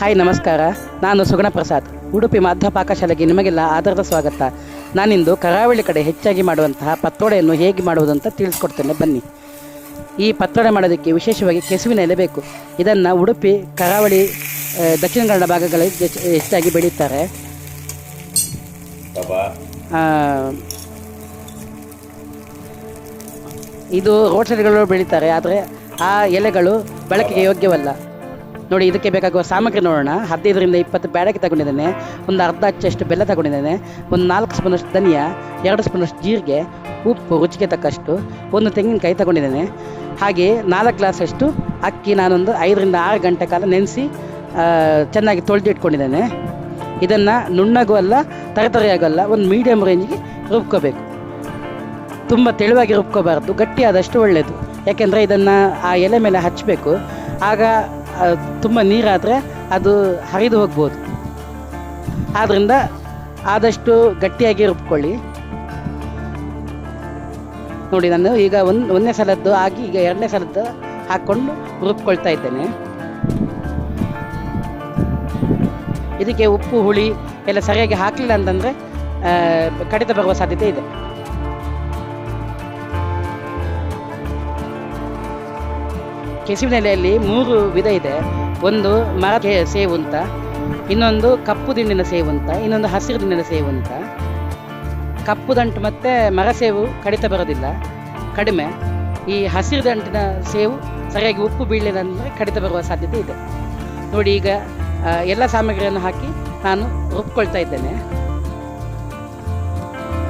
Hi ನಮಸ್ಕಾರ. ನಾನು ಸುಗಣ ಪ್ರಸಾದ್. ಉಡುಪಿ ಮಾಧ್ಯ ಪಾಕಶಾಲೆಗೆ ನಿಮಗೆಲ್ಲ ಆಧಾರದ ಸ್ವಾಗತ. ನಾನಿಂದು ಕರಾವಳಿ ಕಡೆ ಹೆಚ್ಚಾಗಿ ಮಾಡುವಂತಹ ಪತ್ರೊಡೆಯನ್ನು ಹೇಗೆ ಮಾಡುವುದು ಅಂತ ತಿಳಿಸ್ಕೊಡ್ತೇನೆ. ಬನ್ನಿ. ಈ ಪತ್ರೊಡೆ ಮಾಡೋದಕ್ಕೆ ವಿಶೇಷವಾಗಿ ಕೆಸುವಿನ ಎಲೆ ಬೇಕು. ಇದನ್ನು ಉಡುಪಿ ಕರಾವಳಿ ದಕ್ಷಿಣ ಕನ್ನಡ ಭಾಗಗಳಲ್ಲಿ ಹೆಚ್ಚ- ಹೆಚ್ಚಾಗಿ ಬೆಳೀತಾರೆ. ಇದು ರೋಟರಿಗಳು ಬೆಳೀತಾರೆ. ಆದರೆ ಆ ಎಲೆಗಳು ಬಳಕೆಗೆ ಯೋಗ್ಯವಲ್ಲ. ನೋಡಿ, ಇದಕ್ಕೆ ಬೇಕಾಗುವ ಸಾಮಗ್ರಿ ನೋಡೋಣ. ಹದಿನೈದರಿಂದ ಇಪ್ಪತ್ತು ಬ್ಯಾಡಕ್ಕೆ ತಗೊಂಡಿದ್ದೇನೆ. ಒಂದು ಅರ್ಧ ಅಚ್ಚಷ್ಟು ಬೆಲ್ಲ ತಗೊಂಡಿದ್ದೇನೆ. ಒಂದು ನಾಲ್ಕು ಸ್ಪೂನಷ್ಟು ಧನಿಯಾ, ಎರಡು ಸ್ಪೂನಷ್ಟು ಜೀರಿಗೆ, ಉಪ್ಪು, ರುಚಿಗೆ ತಕ್ಕಷ್ಟು, ಒಂದು ತೆಂಗಿನಕಾಯಿ ತಗೊಂಡಿದ್ದೇನೆ. ಹಾಗೆ ನಾಲ್ಕು ಗ್ಲಾಸಷ್ಟು ಅಕ್ಕಿ ನಾನೊಂದು ಐದರಿಂದ ಆರು ಗಂಟೆ ಕಾಲ ನೆನೆಸಿ ಚೆನ್ನಾಗಿ ತೊಳೆದು ಇಟ್ಕೊಂಡಿದ್ದೇನೆ ಇದನ್ನು ನುಣ್ಣಗೂ ಅಲ್ಲ ತರತರಿಯಾಗಲ್ಲ ಒಂದು ಮೀಡಿಯಮ್ ರೇಂಜ್ಗೆ ರುಬ್ಕೋಬೇಕು. ತುಂಬ ತೆಳುವಾಗಿ ರುಬ್ಕೋಬಾರ್ದು, ಗಟ್ಟಿಯಾದಷ್ಟು ಒಳ್ಳೆಯದು ಯಾಕೆಂದರೆ ಇದನ್ನು ಆ ಎಲೆ ಮೇಲೆ ಹಚ್ಚಬೇಕು ಆಗ ತುಂಬ ನೀರಾದರೆ ಅದು ಹರಿದು ಹೋಗ್ಬೋದು. ಆದ್ದರಿಂದ ಆದಷ್ಟು ಗಟ್ಟಿಯಾಗಿ ರುಬ್ಕೊಳ್ಳಿ. ನೋಡಿ, ನಾನು ಈಗ ಒಂದು, ಒಂದನೇ ಸಲದ್ದು ಆಗಿ ಈಗ ಎರಡನೇ ಸಲದ್ದು ಹಾಕ್ಕೊಂಡು ರುಬ್ಕೊಳ್ತಾ ಇದ್ದೇನೆ. ಇದಕ್ಕೆ ಉಪ್ಪು, ಹುಳಿ ಎಲ್ಲ ಸರಿಯಾಗಿ ಹಾಕಲಿಲ್ಲ ಅಂತಂದರೆ ಕಡಿತ ಬರುವ ಸಾಧ್ಯತೆ ಇದೆ. ಕೆಸುವಿನ ಎಲೆಯಲ್ಲಿ ಮೂರು ವಿಧ ಇದೆ. ಒಂದು ಮರ ಸೇವು ಅಂತ ಇನ್ನೊಂದು ಕಪ್ಪು ದಿಂಡಿನ ಸೇವು ಅಂತ ಇನ್ನೊಂದು ಹಸಿರು ದಿಂಡಿನ ಸೇವು ಅಂತ ಕಪ್ಪು ದಂಟು ಮತ್ತು ಮರ ಸೇವು ಕಡಿತ ಬರೋದಿಲ್ಲ. ಕಡಿಮೆ. ಈ ಹಸಿರು ದಂಟಿನ ಸೇವು ಸರಿಯಾಗಿ ಉಪ್ಪು ಬೀಳಲಿಲ್ಲ ಅಂದರೆ ಕಡಿತ ಬರುವ ಸಾಧ್ಯತೆ ಇದೆ. ನೋಡಿ ಈಗ ಎಲ್ಲ ಸಾಮಗ್ರಿಯನ್ನು ಹಾಕಿ ನಾನು ರುಬ್ಕೊಳ್ತಾ ಇದ್ದೇನೆ.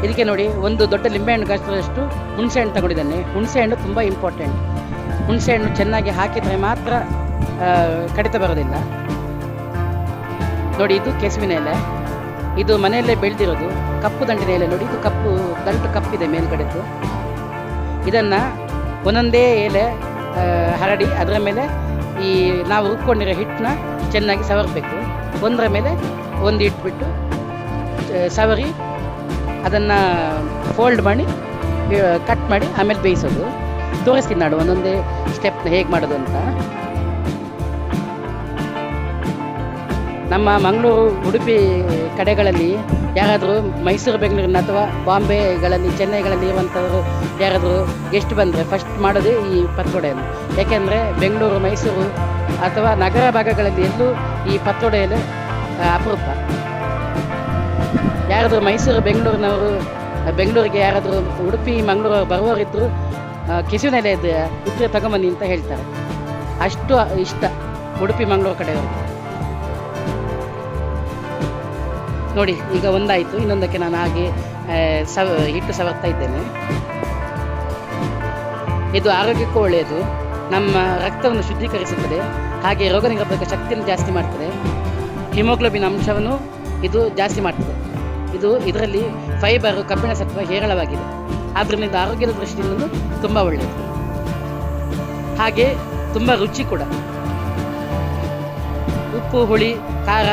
ಇದಕ್ಕೆ ನೋಡಿ, ಒಂದು ದೊಡ್ಡ ಲಿಂಬೆಹಣ್ಣು ಗಾತ್ರದಷ್ಟು ಹುಣಸೆ ಹಣ್ಣು ತಗೊಂಡಿದ್ದೇನೆ. ಹುಣಸೆಹಣ್ಣು ತುಂಬ ಇಂಪಾರ್ಟೆಂಟ್ ಹುಣಸೆ ಹಣ್ಣು ಚೆನ್ನಾಗಿ ಹಾಕಿದರೆ ಮಾತ್ರ ಕಡಿತ ಬರೋದಿಲ್ಲ. ನೋಡಿ, ಇದು ಕೆಸುವಿನ ಎಲೆ. ಇದು ಮನೆಯಲ್ಲೇ ಬೆಳೆದಿರೋದು. ಕಪ್ಪು ದಂಟಿನ ಎಲೆ ನೋಡಿ, ಇದು ಕಪ್ಪು ದಂಟು ಕಪ್ಪಿದೆ ಮೇಲ್ಗಡೆದು ಇದನ್ನು ಒಂದೊಂದೇ ಎಲೆ ಹರಡಿ, ಅದರ ಮೇಲೆ ಈ ನಾವು ರುಬ್ಕೊಂಡಿರೋ ಹಿಟ್ಟನ್ನ ಚೆನ್ನಾಗಿ ಸವರಬೇಕು. ಒಂದರ ಮೇಲೆ ಒಂದು ಇಟ್ಬಿಟ್ಟು ಸವರಿ, ಅದನ್ನು ಫೋಲ್ಡ್ ಮಾಡಿ ಕಟ್ ಮಾಡಿ, ಆಮೇಲೆ ಬೇಯಿಸೋದು. ತೋರಿಸ್ತೀನಿ ನಾಡು, ಒಂದೊಂದೇ ಸ್ಟೆಪ್ನ ಹೇಗೆ ಮಾಡೋದು ಅಂತ. ನಮ್ಮ ಮಂಗಳೂರು, ಉಡುಪಿ ಕಡೆಗಳಲ್ಲಿ ಯಾರಾದರೂ ಮೈಸೂರು, ಬೆಂಗಳೂರಿನ ಅಥವಾ ಬಾಂಬೆಗಳಲ್ಲಿ, ಚೆನ್ನೈಗಳಲ್ಲಿ ಇರುವಂಥವರು ಯಾರಾದರೂ ಗೆಸ್ಟ್ ಬಂದರೆ ಫಸ್ಟ್ ಮಾಡೋದು ಈ ಪತ್ರೊಡೆಯನ್ನು. ಯಾಕೆಂದರೆ ಬೆಂಗಳೂರು, ಮೈಸೂರು ಅಥವಾ ನಗರ ಭಾಗಗಳಲ್ಲಿ ಎಲ್ಲೂ ಈ ಪತ್ರೊಡೆಯಲು ಅಪರೂಪ. ಯಾರಾದರೂ ಮೈಸೂರು, ಬೆಂಗಳೂರಿನವರು, ಬೆಂಗಳೂರಿಗೆ ಯಾರಾದರೂ ಉಡುಪಿ ಮಂಗಳೂರು ಬರುವವರಿದ್ದರು ಕೆಸುವಿನ ಎಲೆ ಇದೆ ಇದ್ರೆ ತಗೊಂಬನ್ನಿ ಅಂತ ಹೇಳ್ತಾರೆ. ಅಷ್ಟು ಇಷ್ಟ ಉಡುಪಿ ಮಂಗಳೂರು ಕಡೆಯವರು. ನೋಡಿ, ಈಗ ಒಂದಾಯಿತು. ಇನ್ನೊಂದಕ್ಕೆ ನಾನು ಹಾಗೆ ಸವ, ಹಿಟ್ಟು ಸವರ್ತಾ ಇದ್ದೇನೆ. ಇದು ಆರೋಗ್ಯಕ್ಕೂ ಒಳ್ಳೆಯದು. ನಮ್ಮ ರಕ್ತವನ್ನು ಶುದ್ಧೀಕರಿಸುತ್ತದೆ. ಹಾಗೆ ರೋಗ ನಿರೋಧಕ ಶಕ್ತಿಯನ್ನು ಜಾಸ್ತಿ ಮಾಡ್ತದೆ. ಹಿಮೋಗ್ಲೋಬಿನ್ ಅಂಶವನ್ನು ಇದು ಜಾಸ್ತಿ ಮಾಡ್ತದೆ. ಇದು ಇದರಲ್ಲಿ ಫೈಬರು ಕಬ್ಬಿಣ ಸತ್ವ ಹೇರಳವಾಗಿದೆ. ಆದ್ದರಿಂದ ಇದು ಆರೋಗ್ಯದ ದೃಷ್ಟಿಯಿಂದ ತುಂಬ ಒಳ್ಳೆಯದು ಹಾಗೆ ತುಂಬ ರುಚಿ ಕೂಡ. ಉಪ್ಪು, ಹುಳಿ, ಖಾರ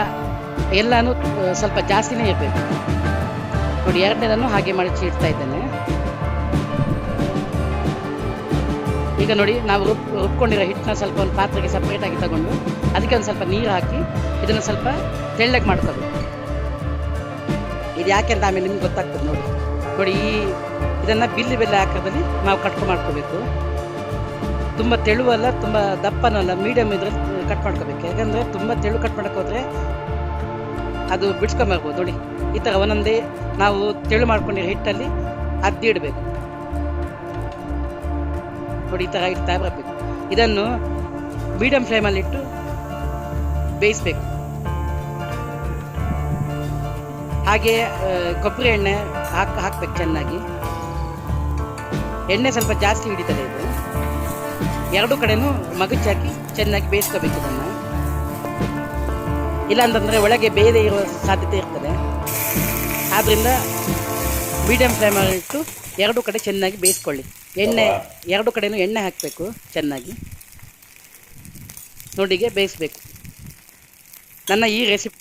ಎಲ್ಲನೂ ಸ್ವಲ್ಪ ಜಾಸ್ತಿನೇ ಇರಬೇಕು. ನೋಡಿ, ಎರಡನೇದನ್ನು ಹಾಗೆ ಮಡಚಿ ಇಡ್ತಾ ಇದ್ದೇನೆ. ಈಗ ನೋಡಿ, ನಾವು ರುಬ್, ರುಬ್ಕೊಂಡಿರೋ ಹಿಟ್ಟನ್ನ ಸ್ವಲ್ಪ ಒಂದು ಪಾತ್ರೆಗೆ ಸಪ್ರೇಟಾಗಿ ತಗೊಂಡು ಅದಕ್ಕೆ ಒಂದು ಸ್ವಲ್ಪ ನೀರು ಹಾಕಿ ಇದನ್ನು ಸ್ವಲ್ಪ ತೆಳ್ಳಗೆ ಮಾಡ್ಕೋಬೇಕು. ಇದು ಯಾಕೆ ಅಂತ ಆಮೇಲೆ ನಿಮ್ಗೆ ಗೊತ್ತಾಗ್ತದೆ ನೋಡಿ. ನೋಡಿ, ಈ ಇದನ್ನು ಬಿಲ್ಲಿ ಬೆಲ್ಲ ಹಾಕೋದಲ್ಲಿ ನಾವು ಕಟ್ ಮಾಡ್ಕೋಬೇಕು. ತುಂಬ ತೆಳುವಲ್ಲ ತುಂಬ ದಪ್ಪನಲ್ಲ ಮೀಡಿಯಮ್ ಇದ್ರಲ್ಲಿ ಕಟ್ ಮಾಡ್ಕೋಬೇಕು. ಯಾಕಂದರೆ ತುಂಬ ತೆಳು ಕಟ್ ಮಾಡೋಕ್ಕೋದ್ರೆ ಅದು ಬಿಡ್ಸ್ಕೊಂಬರ್ಬೋದು ನೋಡಿ, ಈ ಥರ ಒಂದೊಂದೇ ನಾವು ತೆಳು ಮಾಡ್ಕೊಂಡಿರೋ ಹಿಟ್ಟಲ್ಲಿ ಅದ್ದಿಡಬೇಕು ನೋಡಿ, ಈ ಥರ ಇಡ್ತಾ ಬರಬೇಕು ಇದನ್ನು ಮೀಡಿಯಂ ಫ್ಲೇಮಲ್ಲಿಟ್ಟು ಬೇಯಿಸ್ಬೇಕು. ಹಾಗೆ ಕೊಬ್ಬರಿ ಎಣ್ಣೆ ಹಾಕ್, ಹಾಕ್ಬೇಕು ಚೆನ್ನಾಗಿ. ಎಣ್ಣೆ ಸ್ವಲ್ಪ ಜಾಸ್ತಿ ಹಿಡಿತದೆ ಇದು. ಎರಡು ಕಡೆನೂ ಮಗುಚ್ಚಿ ಹಾಕಿ ಚೆನ್ನಾಗಿ ಬೇಯಿಸ್ಕೋಬೇಕು ಇದನ್ನು. ಇಲ್ಲಾಂತಂದರೆ ಒಳಗೆ ಬೇಯದೆ ಇರುವ ಸಾಧ್ಯತೆ ಇರ್ತದೆ. ಆದ್ದರಿಂದ ಮೀಡಿಯಮ್ ಫ್ಲೇಮಲ್ಲಿ ಇಟ್ಟು ಎರಡು ಕಡೆ ಚೆನ್ನಾಗಿ ಬೇಯಿಸ್ಕೊಳ್ಳಿ. ಎಣ್ಣೆ, ಎರಡು ಕಡೆನೂ ಎಣ್ಣೆ ಹಾಕಬೇಕು ಚೆನ್ನಾಗಿ. ನೋಡಿಗೆ ಬೇಯಿಸ್ಬೇಕು. ನನ್ನ ಈ ರೆಸಿಪಿ